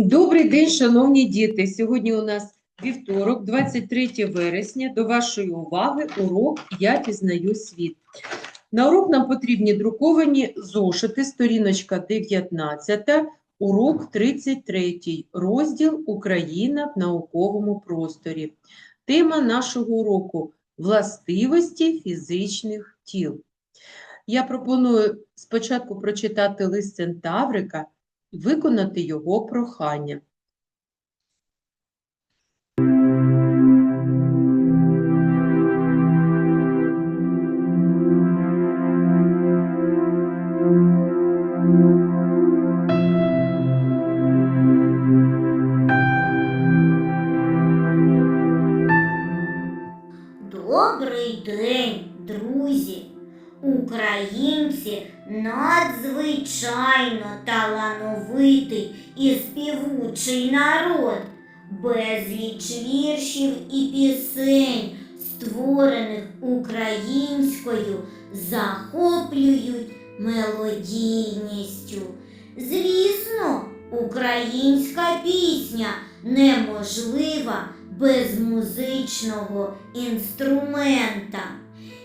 Добрий день, шановні діти. Сьогодні у нас вівторок, 23 вересня. До вашої уваги урок Я пізнаю світ. На урок нам потрібні друковані зошити, сторіночка 19, урок 33, розділ Україна в науковому просторі. Тема нашого уроку властивості фізичних тіл. Я пропоную спочатку прочитати лист Центаврика виконати його прохання. Добрий день, друзі! Українці надзвичайно талановитий і співучий народ, безліч віршів і пісень, створених українською, захоплюють мелодійністю. Звісно, українська пісня неможлива без музичного інструмента.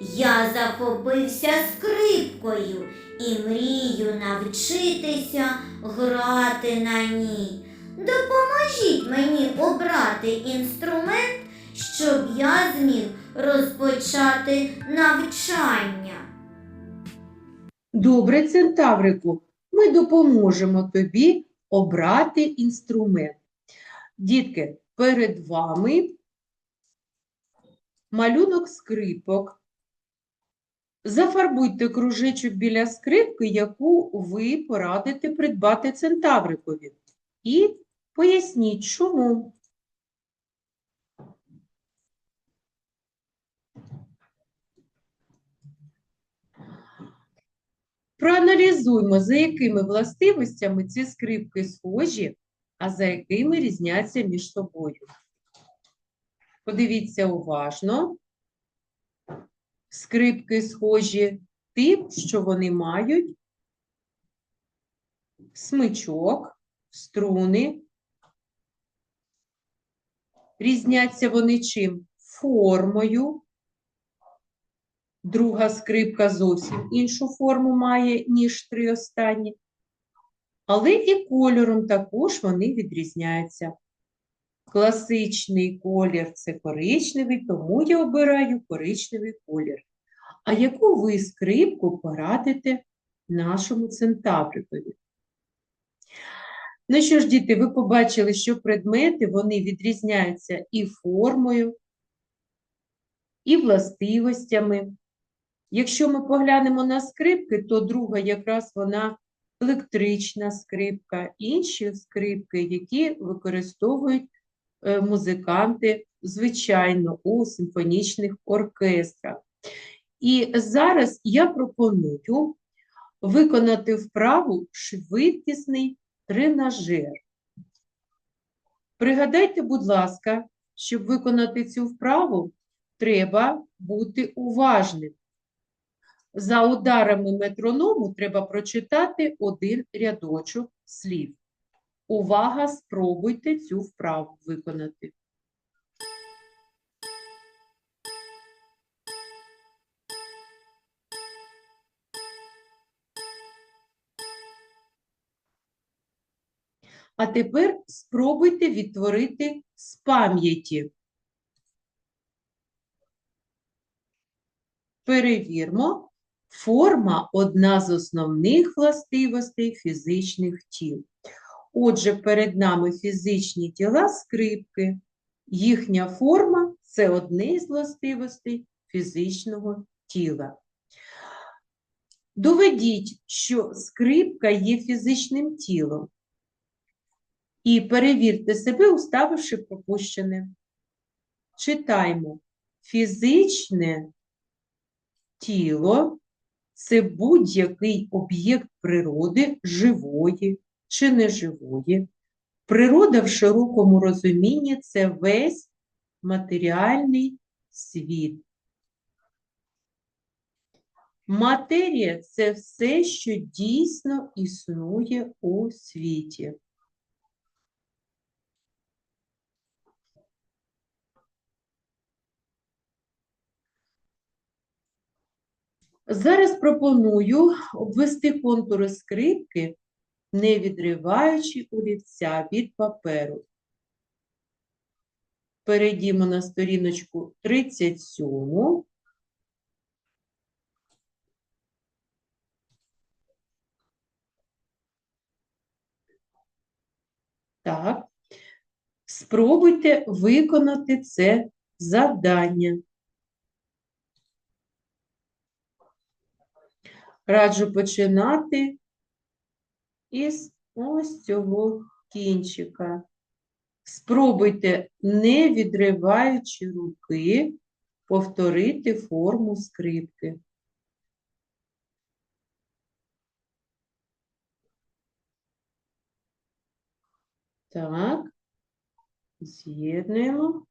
Я захопився скрипкою і мрію навчитися грати на ній. Допоможіть мені обрати інструмент, щоб я зміг розпочати навчання. Добре, Центаврику, ми допоможемо тобі обрати інструмент. Дітки, перед вами малюнок скрипок. Зафарбуйте кружечок біля скрипки, яку ви порадите придбати Центаврикові. І поясніть, чому. Проаналізуймо, за якими властивостями ці скрипки схожі, а за якими різняться між собою. Подивіться уважно. Скрипки схожі тим, що вони мають смичок, струни. Різняться вони чим? Формою. Друга скрипка зовсім іншу форму має, ніж три останні. Але і кольором також вони відрізняються. Класичний колір це коричневий, тому я обираю коричневий колір. А яку ви скрипку порадите нашому центаврикові? Ну що ж, діти, ви побачили, що предмети вони відрізняються і формою, і властивостями. Якщо ми поглянемо на скрипки, то друга якраз вона електрична скрипка, інші скрипки, які використовують музиканти, звичайно, у симфонічних оркестрах. І зараз я пропоную виконати вправу швидкісний тренажер. Пригадайте, будь ласка, щоб виконати цю вправу, треба бути уважним. За ударами метроному треба прочитати один рядочок слів. Увага, спробуйте цю вправу виконати. А тепер спробуйте відтворити з пам'яті. Перевірмо. Форма одна з основних властивостей фізичних тіл. Отже, перед нами фізичні тіла скрипки. Їхня форма це одне з властивостей фізичного тіла. Доведіть, що скрипка є фізичним тілом. І перевірте себе, уставивши пропущене. Читаймо. Фізичне тіло це будь-який об'єкт природи живої чи неживої. Природа в широкому розумінні це весь матеріальний світ. Матерія це все, що дійсно існує у світі. Зараз пропоную обвести контури скрипки не відриваючи олівця від паперу. Перейдімо на сторіночку 37. Так. Спробуйте виконати це завдання. Раджу починати із ось цього кінчика. Спробуйте, не відриваючи руки, повторити форму скрипки. Так, з'єднуємо.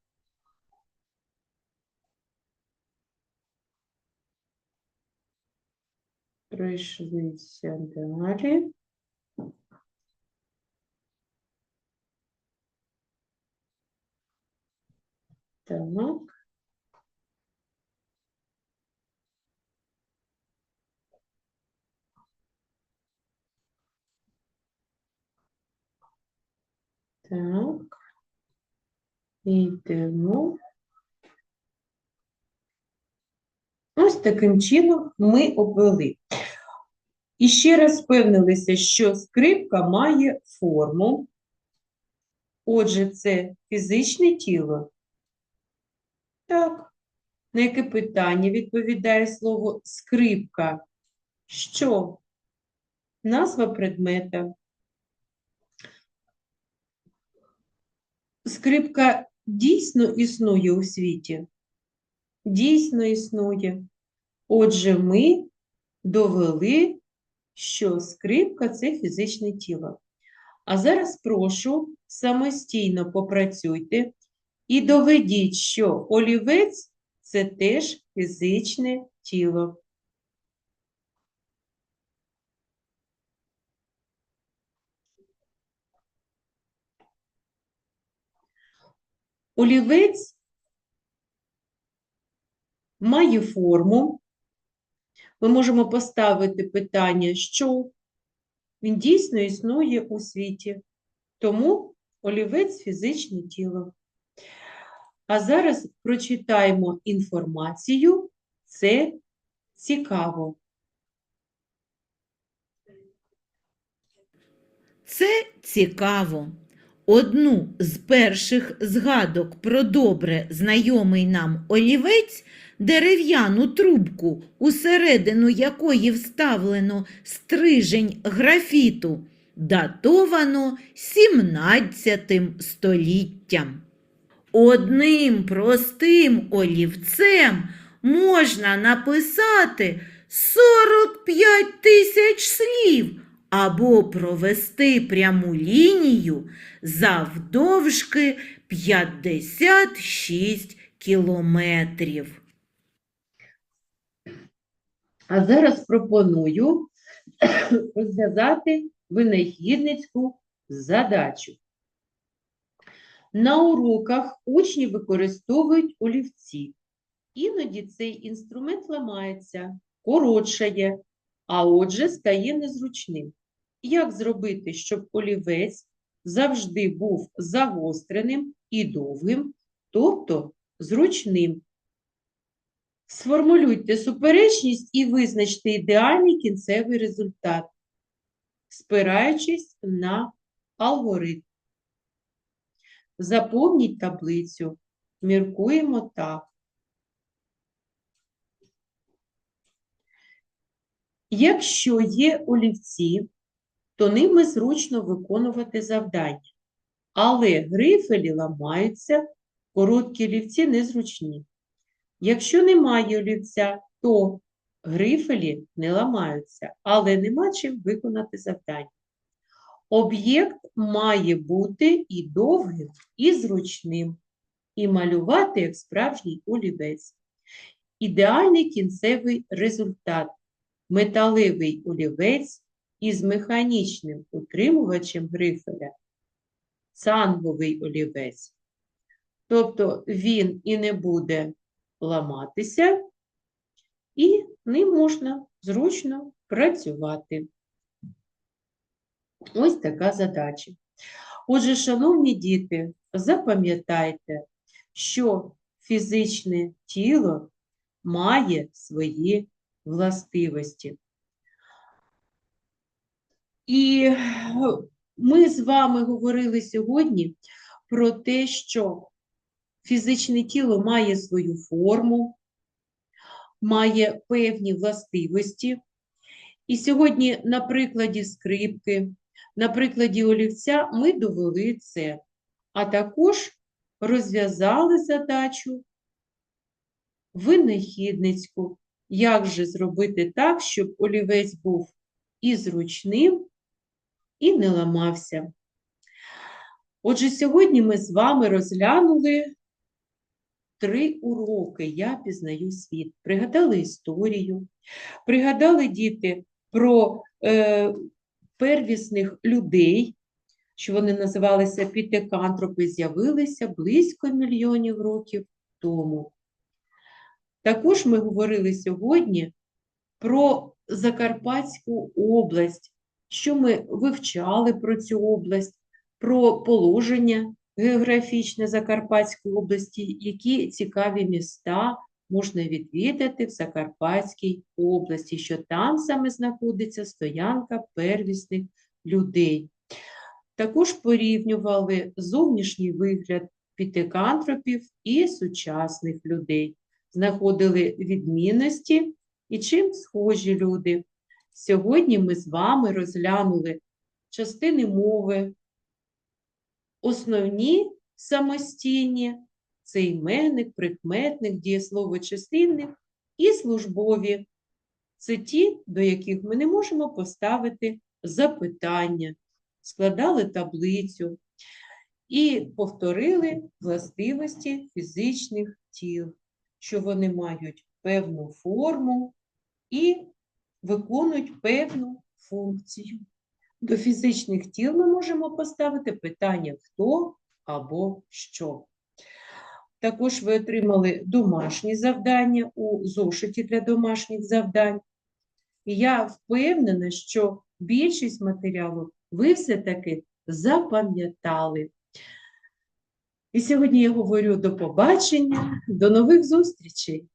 Пройшлися далі. Так. Так. Йдемо. Ось таким чином ми обвели. І ще раз впевнилися, що скрипка має форму. Отже, це фізичне тіло. Так. На яке питання відповідає слово скрипка? Що? Назва предмета. Скрипка дійсно існує у світі? Дійсно існує. Отже, ми довели, що скрипка це фізичне тіло. А зараз прошу самостійно попрацюйте і доведіть, що олівець це теж фізичне тіло. Олівець має форму. Ми можемо поставити питання, що він дійсно існує у світі. Тому олівець фізичне тіло. А зараз прочитаємо інформацію. Це цікаво. Це цікаво. Одну з перших згадок про добре знайомий нам олівець, дерев'яну трубку, усередину якої вставлено стрижень графіту, датовано 17 століттям. Одним простим олівцем можна написати 45 тисяч слів або провести пряму лінію завдовжки 56 кілометрів. А зараз пропоную розв'язати винахідницьку задачу. На уроках учні використовують олівці. Іноді цей інструмент ламається, коротшає, а отже стає незручним. Як зробити, щоб олівець завжди був загостреним і довгим, тобто зручним? Сформулюйте суперечність і визначте ідеальний кінцевий результат, спираючись на алгоритм. Заповніть таблицю. Міркуємо так. Якщо є олівці, то ними зручно виконувати завдання. Але грифелі ламаються, короткі олівці незручні. Якщо немає олівця, то грифелі не ламаються, але нема чим виконати завдання. Об'єкт має бути і довгим, і зручним, і малювати як справжній олівець. Ідеальний кінцевий результат металевий олівець із механічним утримувачем грифеля, цанговий олівець. Тобто він і не буде ламатися, і ним можна зручно працювати. Ось така задача. Отже, шановні діти, запам'ятайте, що фізичне тіло має свої властивості. І ми з вами говорили сьогодні про те, що фізичне тіло має свою форму, має певні властивості. І сьогодні на прикладі скрипки, на прикладі олівця ми довели це, а також розв'язали задачу винахідницьку, як же зробити так, щоб олівець був і зручним, і не ламався. Отже, сьогодні ми з вами розглянули три уроки Я пізнаю світ. Пригадали історію, пригадали діти про е, первісних людей, що вони називалися пітекантропи, з'явилися близько мільйонів років тому. Також ми говорили сьогодні про Закарпатську область, що ми вивчали про цю область, про положення географічне Закарпатської області, які цікаві міста можна відвідати в Закарпатській області, що там саме знаходиться стоянка первісних людей. Також порівнювали зовнішній вигляд пітекантропів і сучасних людей, знаходили відмінності і чим схожі люди. Сьогодні ми з вами розглянули частини мови, основні самостійні це іменник, прикметник, дієслово числівник і службові. Це ті, до яких ми не можемо поставити запитання, складали таблицю і повторили властивості фізичних тіл, що вони мають певну форму і виконують певну функцію. До фізичних тіл ми можемо поставити питання хто або що. Також ви отримали домашні завдання у зошиті для домашніх завдань. І я впевнена, що більшість матеріалу ви все-таки запам'ятали. І сьогодні я говорю до побачення, до нових зустрічей!